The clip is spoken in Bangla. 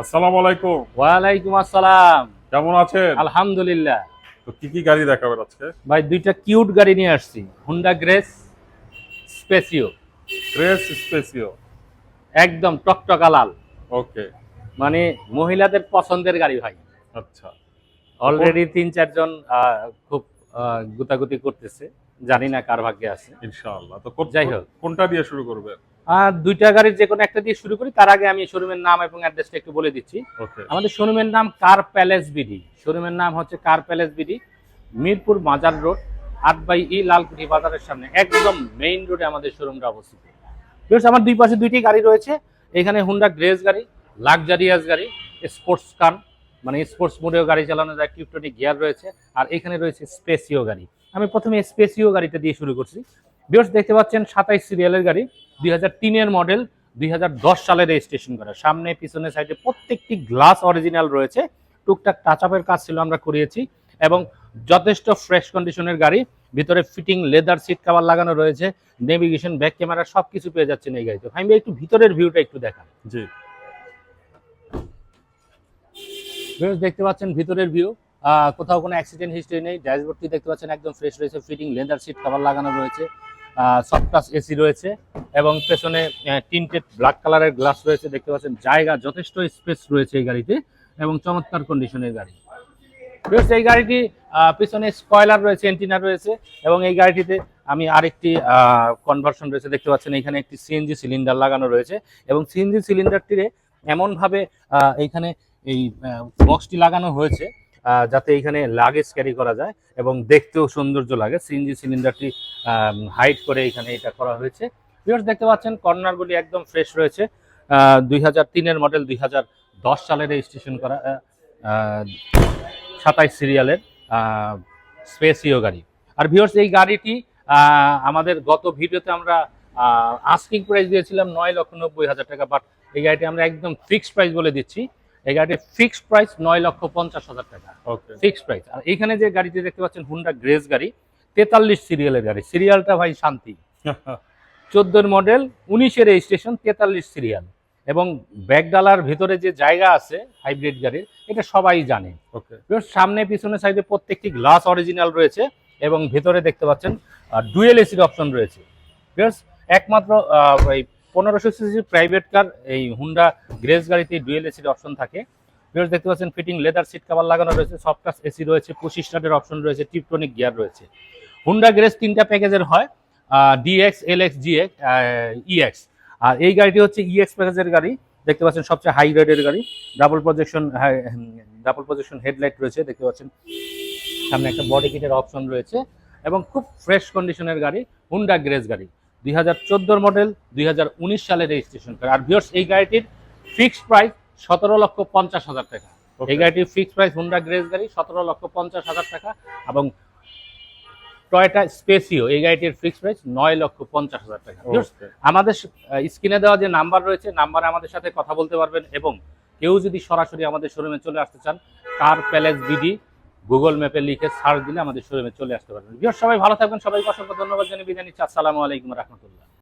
আসসালামু আলাইকুম। ওয়ালাইকুম আসসালাম। কেমন আছেন? আলহামদুলিল্লাহ। তো কি কি গাড়ি দেখাবেন আজকে? ভাই দুইটা কিউট গাড়ি নিয়ে আসছি। Honda Grace Spacio Grace Spacio একদম টকটকা লাল। ওকে মানে মহিলাদের পছন্দের গাড়ি ভাই। আচ্ছা। অলরেডি তিন চারজন খুব গুতাগুতি করতেছে। জানি না কার ভাগ্যে আছে। ইনশাআল্লাহ। তো যাই হোক। কোনটা দিয়ে শুরু করবেন? দুইটা গাড়ির যে কোনো একটা দিয়ে শুরু করি তার আগে আমি শোরুমের নাম এবং অ্যাড্রেসটা একটু বলে দিচ্ছি। ওকে আমাদের শোরুমের নাম কার প্যালেস বিডি শোরুমের নাম হচ্ছে কার প্যালেস বিডি মিরপুর বাজার রোড আট বাই ই লালকুঠি বাজারের সামনে একদম মেইন রোডে আমাদের শোরুমটা অবস্থিত। Viewers, আমার দুই পাশে দুইটি গাড়ি রয়েছে। এখানে হুন্ডা গ্রেস গাড়ি লাক্সারিয়াস গাড়ি স্পোর্টস কার মানে স্পোর্টস মোডেও গাড়ি চালানো যায় টিপটনিক গিয়ার রয়েছে। আর এখানে রয়েছে স্পেসিও গাড়ি। আমি প্রথমে স্পেসিও গাড়িটা দিয়ে শুরু করছি। বিয়র্স দেখতে পাচ্ছেন সাতাইশ সিরিয়ালের গাড়ি দুই হাজার তিনের মডেল দুই সালে রেজিস্ট্রেশন করা। সামনে পিছনে সাইডে প্রত্যেকটি গ্লাস অরিজিনাল রয়েছে। টুকটাক টাচ আপের কাজ ছিল আমরা করিয়েছি। এবং যথেষ্ট ফ্রেশ কন্ডিশনের গাড়ি ভিতরে ফিটিং লেদার সিট কাভার লাগানো রয়েছে নেভিগেশন ব্যাক ক্যামেরা সব কিছু পেয়ে যাচ্ছেন এই গাড়িতে। আমি একটু ভিতরের ভিউটা একটু দেখান। জি। দেখতে পাচ্ছেন ভিতরের ভিউ কোথাও কোনো অ্যাক্সিডেন্ট হিস্ট্রি নেই ড্যাশবোর্ডটি দেখতে পাচ্ছেন একদম ফ্রেশ রয়েছে ফিটিং লেদার সিট কভার লাগানো রয়েছে সফট টাচ এসি রয়েছে এবং পেছনে টিন্টেড ব্ল্যাক কালারের গ্লাস রয়েছে, দেখতে পাচ্ছেন জায়গা যথেষ্ট স্পেস রয়েছে এই গাড়িতে এবং চমৎকার কন্ডিশনের গাড়ি। এই গাড়িটি পিছনে স্পয়লার রয়েছে এন্টিনা রয়েছে এবং এই গাড়িটিতে আমি আরেকটি কনভার্সন রয়েছে, দেখতে পাচ্ছেন এখানে একটি সিএনজি সিলিন্ডার লাগানো রয়েছে এবং সিএনজি সিলিন্ডারটিরে এমনভাবে এইখানে এই বক্সটি লাগানো হয়েছে যাতে এখানে লাগেজ ক্যারি করা যায় এবং দেখতেও সৌন্দর্য লাগে। সিএনজি সিলিন্ডারটি হাইট করে এখানে এটা করা হয়েছে। ভিউয়ার্স দেখতে পাচ্ছেন, কর্নারগুলি একদম ফ্রেশ রয়েছে। দুই হাজার তিনের মডেল দুই হাজার দশ সালে রেজিস্ট্রেশন করা সাতাইশ সিরিয়ালের স্পেসিও গাড়ি। আর ভিউয়ার্স এই গাড়িটি আমাদের গত ভিডিওতে আমরা আস্কিং প্রাইস দিয়েছিলাম নয় লক্ষ নব্বই হাজার টাকা বাট এই গাড়িটি আমরা একদম ফিক্সড প্রাইস বলে দিচ্ছি। এই গাড়িটির ফিক্সড প্রাইস নয় লক্ষ পঞ্চাশ হাজার টাকা। ওকে ফিক্সড প্রাইস আর এখানে যে গাড়িটি দেখতে পাচ্ছেন হুন্ডা গ্রেস গাড়ি তেতাল্লিশ সিরিয়ালের গাড়ি। সিরিয়ালটা ভাই শান্তি। চোদ্দোর মডেল উনিশের রেজিস্ট্রেশন তেতাল্লিশ সিরিয়াল। এবং ব্যাগডালার ভিতরে যে জায়গা আছে হাইব্রিড গাড়ির এটা সবাই জানে। ওকে সামনে পিছনে সাইডে প্রত্যেকটি গ্লাস অরিজিনাল রয়েছে এবং ভেতরে দেখতে পাচ্ছেন ডুয়েল এসির অপশন রয়েছে। Viewers, একমাত্র পনেরোশো সিসি প্রাইভেট কার এই হুন্ডা গ্রেস গাড়িতে ডুয়েল এসির অপশন থাকে। দেখতে পাচ্ছেন ফিটিং লেদার সিট কভার লাগানো রয়েছে সফটাস এসি রয়েছে পঁচিশ স্টার্টের অপশন রয়েছে টিপটনিক গিয়ার রয়েছে। হুন্ডা গ্রেস তিনটা প্যাকেজের হয় DX LX GX EX E আর এই গাড়িটি হচ্ছে ইএক্স প্যাকেজের গাড়ি, দেখতে পাচ্ছেন সবচেয়ে হাই গ্রেডের গাড়ি। Double projection double projection headlight রয়েছে, দেখতে পাচ্ছেন। সামনে একটা বডি কিটের অপশন রয়েছে। এবং খুব ফ্রেশ কন্ডিশনের গাড়ি হুন্ডা গ্রেস গাড়ি। দুই হাজার মডেল দুই হাজার উনিশ সালে রেজিস্ট্রেশন করে আর ভিওর্স এই গাড়িটির ফিক্সড প্রাইস সতেরো লক্ষ পঞ্চাশ হাজার টাকা। এই গাড়িটির ফিক্সড প্রাইস হুন্ডা গ্রেস গাড়ি সতেরো লক্ষ পঞ্চাশ হাজার টাকা এবং টয়টা স্পেসিও এই গাড়িটির ফিক্সড প্রাইস নয় লক্ষ পঞ্চাশ হাজার টাকা। আমাদের স্ক্রিনে দেওয়া যে নাম্বার রয়েছে নাম্বারে আমাদের সাথে কথা বলতে পারবেন এবং কেউ যদি সরাসরি আমাদের শোরুমে চলে আসতে চান কার প্যালেস বিডি গুগল ম্যাপে লিখে সার্চ দিলে আমাদের শোরুমে চলে আসতে পারবেন। সবাই ভালো থাকবেন, সবাইকে অসংখ্য ধন্যবাদ জানিয়ে বিদায় নিচ্ছি। আসসালামু আলাইকুম রহমতুল্লাহ।